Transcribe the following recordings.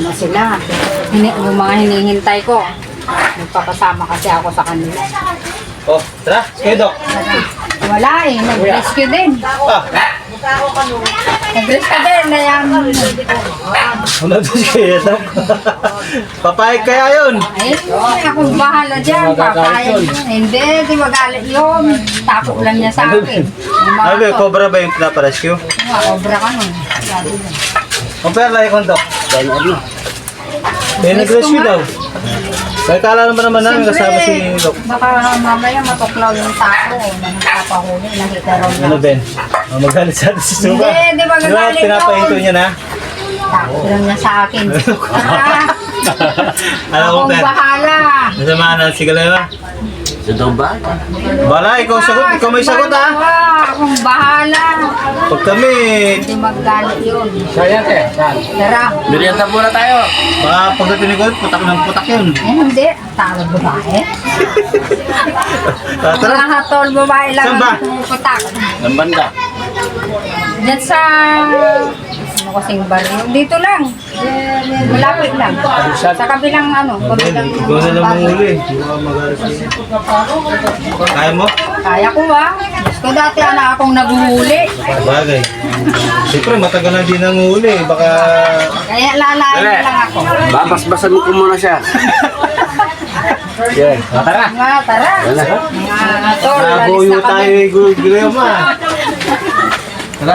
na sila. Hini, yung mga hinihintay ko. Nagpapasama kasi ako sa kanila. Oh, tara, sige Dok. Wala eh, nag-rescue din. Ah, Nag-rescue din na yan. wala doon sige Dok. Papayag kaya yun. Ay, akong bahala dyan. Papayag yun. Hindi, di magalit yun. Tako lang niya sa akin. Sabi, to. cobra ba yung pinaparescue? Mga Cobra ka nun. Pera lang yung Dok. Eh, nag-rescue daw. Kaya kala naman naman namin kasama si Dok. Baka mamaya matuklaw yung tako na nakapahuli. Nakita raw Ano niya. Ben? Oh, magalit sa atin si Suba. Hindi, di ba Di ba, gagalit pinapahinto yun? niya na? Tako lang niya sa akin. Ah, Alam ko, akong Ben. bahala. Nasama na si Galera. Daw ba? Bala, ikaw sagot. Ikaw may sagot ha. Ah, akong bahala. Pag kami, Hindi maggalit yun. Sayang eh. Saan? Tara. Merienda muna tayo. baka pagdating ni Gold, putak ng putak yun. Eh, hindi. Tawag babae. Ah, Tara. Mga hatol babae lang Saan ba? ang pumuputak. Ng banda. Diyan sa... Ano kasing baryo? Dito lang. Malapit lang. Sa kabilang ano. Kabilang Ikaw na lang magalit si- Kaya mo? Kaya ko ba? Gusto dati ana akong naghuhuli. Bagay. Siyempre, matagal na din ang huli. Baka... Kaya lalain na lang ako. Babasbasan ko muna siya. Yeah. Tara. Nga, tara. Mga tol, alis Nabuyo na tayo eh, Gulema. Tara.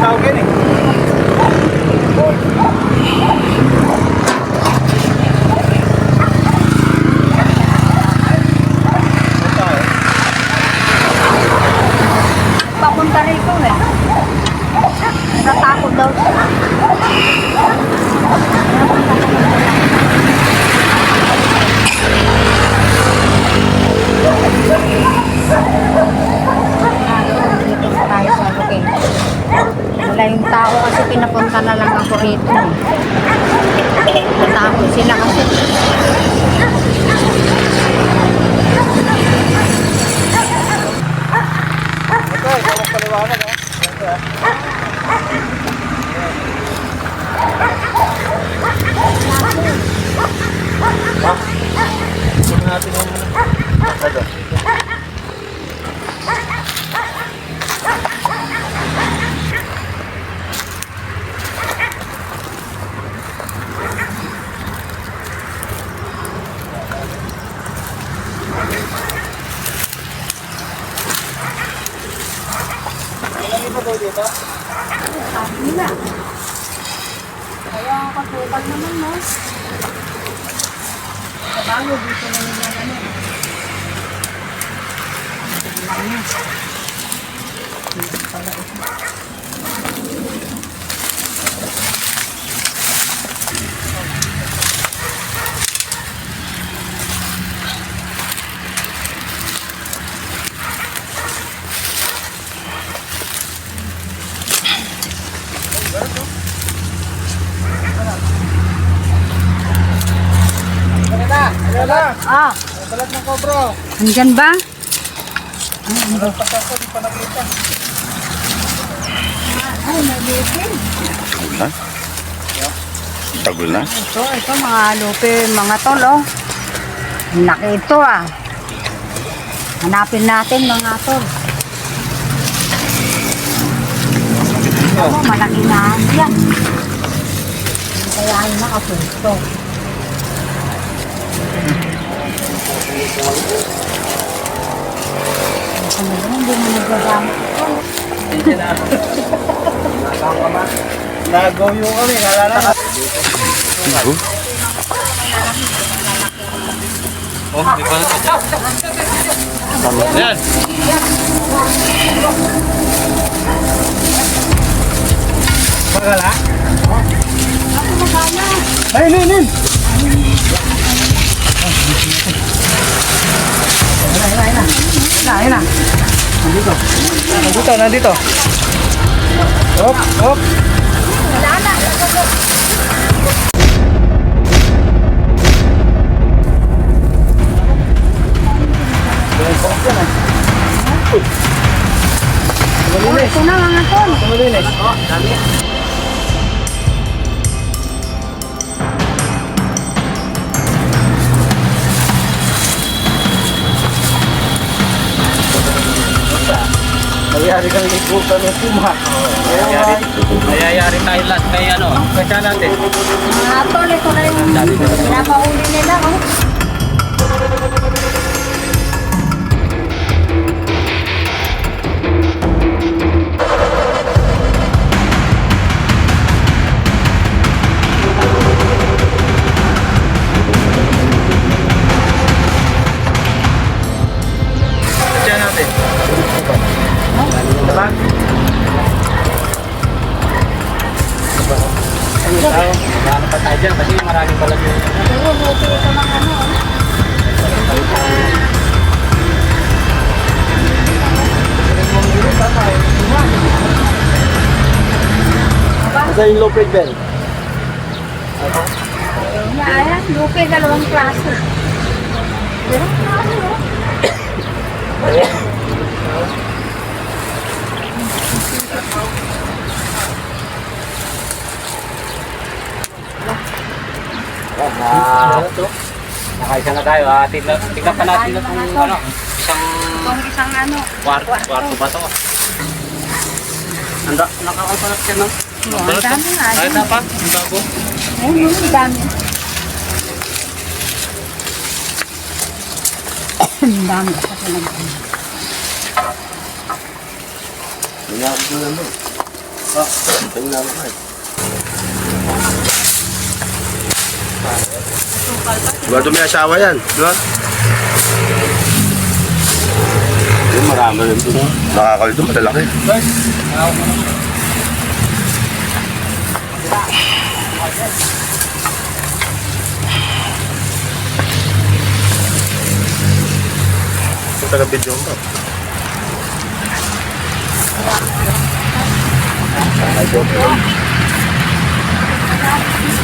Tawag yan eh. Papunta rito eh. Natakot daw siya. Dito na tayo sa location. Wala yung tao kasi pinapunta na lang ako rito. Natakot sila kasi. Nila. Kaya kapupal naman, no? Kabayo dito na nila ano. Ano? Ah. Balat ng kobro. Andyan ba? Ha? Tagol na? Ito, ito mga lupi, mga tol, oh. Ang Laki ito, ah. Hanapin natin, mga tol. Ito, malaki na yan. Kaya yung nakapunto. Ano ba, hindi mo nagagamit ito. Nagaw yung kami, nalala ka. Oh, di pa na. Yan. Magala? Ayun, ayun, ayun. Ayun na. Nandito. Nandito, nandito. Hop, hop. Ito na mga tol. Tumalinis. Mayayari kang liputan ng puma. Mayayari. Mayayari tayo lahat kay ano. Kaya natin. Mga tol, ito na yung pinapahuli nila. Oh. Diba? Ano tao? Ano pa tayo dyan? Kasi maraming pala yung... Pero buti ito ng ano. oh. Sa yung low grade bell. Ayan, buki dalawang klase. Pero ano, oh. Ah, nakaisa na tayo. Ah, tignan, tignan pa natin Tayo, kung ano, isang Itong isang ano. kwarto, kwarto ba to? Anda, nakakapalat ka no? Oh, ang dami nga. Ay, dapat, ang bago. Ayun, ang dami. Ang dami. Kasi nag- Bago may asawa yan. Di ba? Yung marami rin doon. Nakakalito, malalaki. Ito taga-video mo. Sa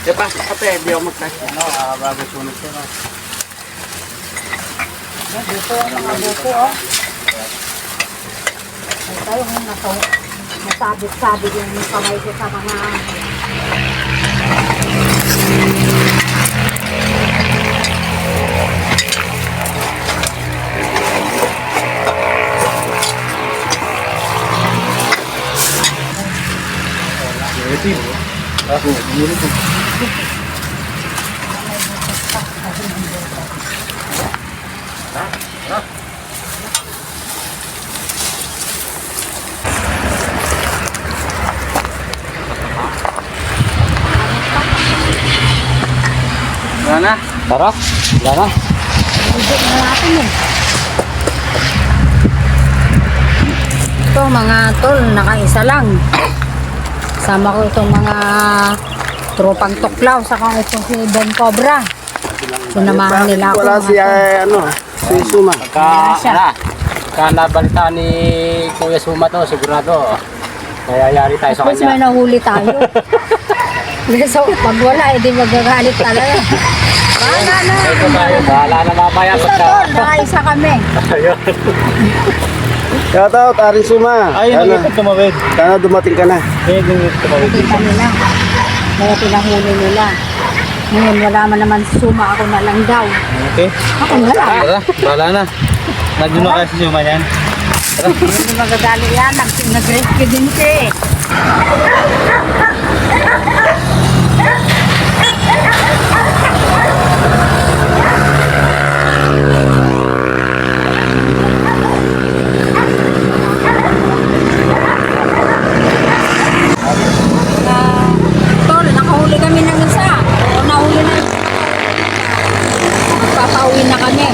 Di ba? Kape, di ako magkasya. Ano, ah, bago sunod siya no? Dito ang mga buko, oh. Ay, tayo kung nasa nasabit-sabit yung kamay ko sa mga Wala na. Tara. Wala na. Natin eh. Ito mga tol, nakaisa lang. Sama ko itong mga tropang tuklaw, saka ito si Don Cobra. Sinamahan nila ako. Wala si, eh, ano, si Suma. Pagka, ala, pagka nabalita ni Kuya Suma to, sigurado, mayayari tayo sa Tapos may kanya. nahuli tayo. so, pag wala, edi magagalit talaga. Bahala na. Bahala na mamaya Ito pagka... nakaisa kami. Ayun. Shout out, Arin Suma. Ay, Sana, nagigit tumawid. sana dumating ka na. Nagigit tumawid. Nakita nila. Pinahuli nila. Ngayon, wala man naman suma ako na lang daw. Okay. Ako na lang. Tara, bahala na. Nandun na kasi si Suma yan. Hindi magagalit yan. Nag- Nag-rescue din siya eh. Ah, tol, nakahuli kami ng isa. O nahuli na yung Magpapauwi na kami.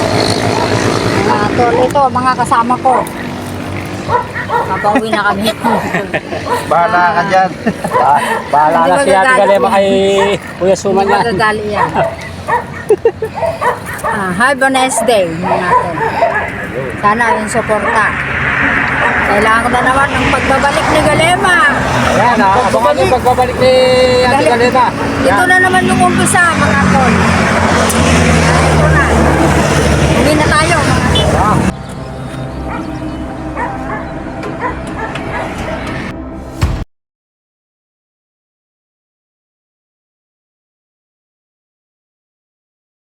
Ah, tol, ito, mga kasama ko. Papauwi na kami. Bahala ka dyan. Bahala Hindi na si Ate magagalit. Galema kay Kuya Suman Hindi yan. magagali yan. ah, have a nice day mga natin. Sana yung suporta. Kailangan ko na naman ng pagbabalik ni Galema. Ayan, ah, abangan yung pagbabalik ni Ate Galema. Ito na naman yung umpisa mga tol. 啊。